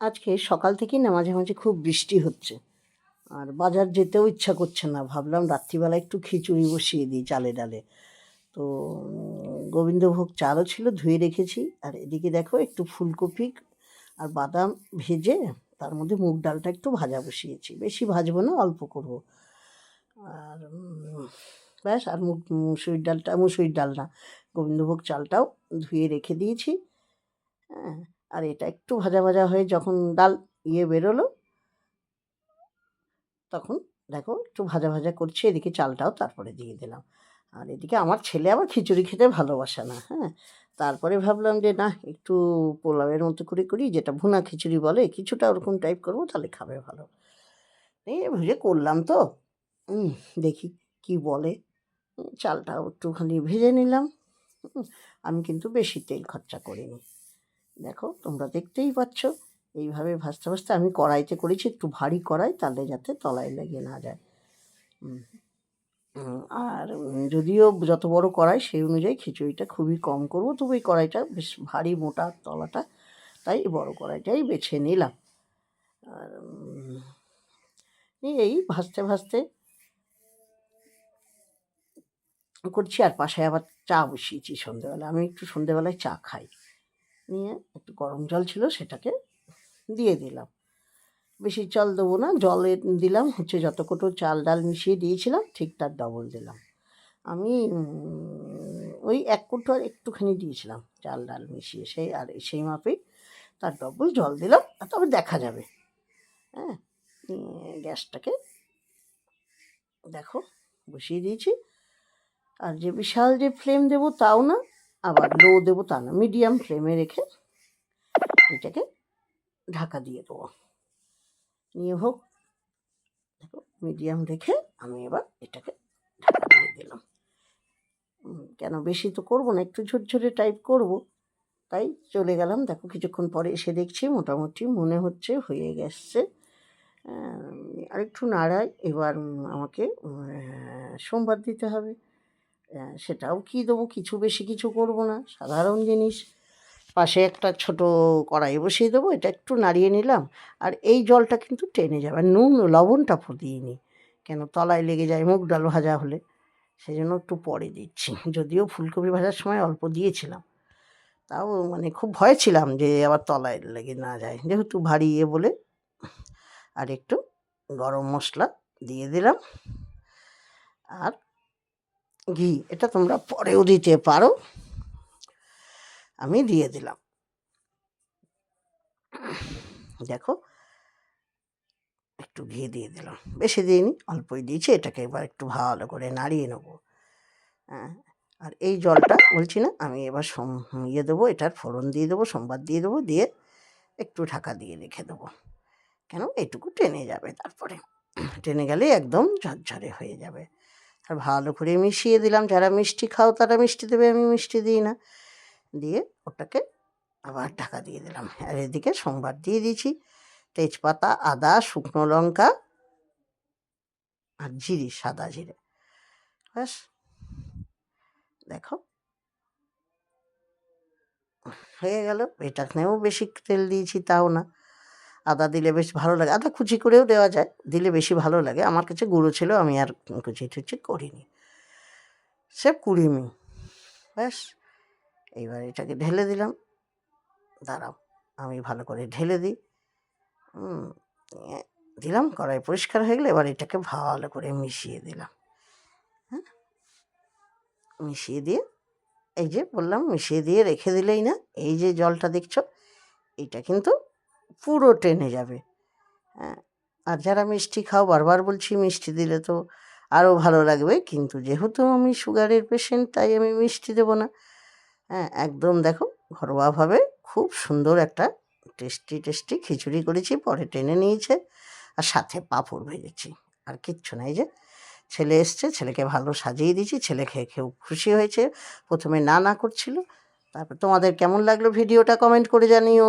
আজকে সকাল থেকেই না মাঝে মাঝে খুব বৃষ্টি হচ্ছে। আর বাজার যেতেও ইচ্ছা করছে না। ভাবলাম রাত্রিবেলা একটু খিচুড়ি বসিয়ে দিই চালে ডালে। তো গোবিন্দভোগ চালও ছিল, ধুয়ে রেখেছি। আর এদিকে দেখো একটু ফুলকপি আর বাদাম ভেজে তার মধ্যে মুগ ডালটা একটু ভাজা বসিয়েছি। বেশি ভাজবো না, অল্প করব। আর ব্যাস, আর মুগ মুসুরির ডালটা মুসুরির ডাল না, গোবিন্দভোগ চালটাও ধুয়ে রেখে দিয়েছি। হ্যাঁ আর এটা একটু ভাজা ভাজা হয়ে যখন ডাল ইয়ে বেরোলো, তখন দেখো একটু ভাজা ভাজা করছি, এদিকে চালটাও তারপরে দিয়ে দিলাম। আর এদিকে আমার ছেলে আবার খিচুড়ি খেতে ভালোবাসে না হ্যাঁ? তারপরে ভাবলাম যে না একটু পোলাওয়ের মতো করে করি, যেটা ভুনা খিচুড়ি বলে, কিছুটা ওরকম টাইপ করব, তাহলে খাবে ভালো। এই ভেজে করলাম তো। দেখি কি বলে। চালটাও একটুখানি ভেজে নিলাম। আমি কিন্তু বেশি তেল খরচা করিনি। দেখো, তোমরা দেখতেই পাচ্ছ। এইভাবে ভাজতে ভাজতে আমি কড়াইতে করেছি, একটু ভারী কড়াই, তাহলে যাতে তলায় লেগে না যায়। আর যদিও যত বড় কড়াই, সেই অনুযায়ী খিচুড়িটা খুবই কম করব, তবু এই কড়াইটা বেশ ভারী, মোটা তলাটা, তাই বড় কড়াইটাই বেছে নিলাম। আর এই ভাজতে ভাজতে করছি, আর পাশে আবার চা বসিয়েছি সন্ধেবেলা। আমি একটু সন্ধেবেলায় চা খাই। নিয়ে একটু গরম জল ছিল সেটাকে দিয়ে দিলাম। বেশি জল দেবো না, জলে দিলাম, হচ্ছে যত কোটো চাল ডাল মিশিয়ে দিয়েছিলাম, ঠিক তার ডবল দিলাম। আমি ওই এক কোটো আর একটুখানি দিয়েছিলাম চাল ডাল মিশিয়ে, সেই আর সেই মাপেই তার ডবল জল দিলাম তবে দেখা যাবে। হ্যাঁ গ্যাসটাকে দেখো, বসিয়ে দিয়েছি। আর যে বিশাল যে ফ্লেম দেবো তাও না আবার লো দেবো তা না মিডিয়াম ফ্লেমে রেখে এটাকে ঢাকা দিয়ে দেবো। নিয়ে হোক, দেখো মিডিয়াম রেখে আমি এবার এটাকে ঢাকা দিয়ে দিলাম। কেন বেশি তো করব না, একটু ঝুরঝুরে টাইপ করব, তাই চলে গেলাম। দেখো কিছুক্ষণ পরে এসে দেখছি মোটামুটি মনে হচ্ছে হয়ে গেছে। আরেকটু নাড়াই, এবার আমাকে সোমবার দিতে হবে। সেটাও কি দেবো? কিছু বেশি কিছু করব না, সাধারণ জিনিস। পাশে একটা ছোট কড়াই বসিয়ে দেবো, এটা একটু নাড়িয়ে নিলাম, আর এই জলটা কিন্তু টেনে যাবে। আর নুন লবণটা দিইনি কেন তলায় লেগে যায় মুগ ডাল ভাজা হলে সেই জন্য একটু পরে দিচ্ছি। যদিও ফুলকপি ভাজার সময় অল্প দিয়েছিলাম, তাও মানে খুব ভয় ছিলাম যে আবার তলায় লেগে না যায়। যেহেতু ভারী ইয়ে বলে, আর একটু গরম মশলা দিয়ে দিলাম। আর ঘি, এটা তোমরা পরেও দিতে পারো। আমি দিয়ে দিলাম। দেখো, একটু ঘি দিয়ে দিলাম। বেশি দিইনি, অল্পই দিয়েছি, এটাকে এবার একটু ভালো করে নাড়িয়ে নেব। হ্যাঁ আর এই জলটা বলছি না, আমি এবার সোম ইয়ে দেবো, এটার ফোড়ন দিয়ে দেবো, সোমবার দিয়ে দেবো, দিয়ে একটু ঢাকা দিয়ে রেখে দেবো। কেন? এটুকু টেনে যাবে তারপরে। টেনে গেলে একদম ঝরঝরে হয়ে যাবে। আর ভালো করে মিশিয়ে দিলাম। যারা মিষ্টি খাও, তারা মিষ্টি দেবে, আমি মিষ্টি দিই না। দিয়ে ওটাকে আবার ঢাকা দিয়ে দিলাম। আর এদিকে সোমবার দিয়ে দিয়েছি তেজপাতা, আদা, শুকনো লঙ্কা আর জিরে, সাদা জিরে। ব্যাস। দেখো। হয়ে গেল। এটাতেও বেশি তেল দিয়েছি, তাও না। আদা দিলে বেশ ভালো লাগে। আদা কুচি করেও দেওয়া যায়, দিলে বেশি ভালো লাগে। আমার কাছে গুঁড়ো ছিল, আমি আর কুচি টুচি করিনি। সে কুড়ি কুড়িমি ব্যাস, এইবার এটাকে ঢেলে দিলাম। দাঁড়াও, আমি ভালো করে ঢেলে দিই। দিলাম, কড়াই পরিষ্কার হয়ে গেলে এবার এটাকে ভালো করে মিশিয়ে দিলাম। হ্যাঁ? মিশিয়ে দিয়ে, এই যে বললাম, মিশিয়ে দিয়ে রেখে দিলেই না, এই যে জলটা দেখছ এটা কিন্তু পুরো টেনে যাবে। হ্যাঁ আর যারা মিষ্টি খাও, বারবার বলছি মিষ্টি দিলে তো আরও ভালো লাগবে। কিন্তু যেহেতু আমি সুগারের পেশেন্ট তাই আমি মিষ্টি দেবো না। হ্যাঁ একদম দেখো ঘরোয়াভাবে খুব সুন্দর একটা টেস্টি টেস্টি খিচুড়ি করেছি, পরে টেনে নিয়েছে আর সাথে পাঁপড় ভেজেছি। আর কিচ্ছু নাই যে। ছেলে এসছে, ছেলেকে ভালো সাজিয়ে দিয়েছি, ছেলে খেয়ে খেয়েও খুশি হয়েছে। প্রথমে না না করছিল। তারপর তোমাদের কেমন লাগল ভিডিওটা কমেন্ট করে জানিও।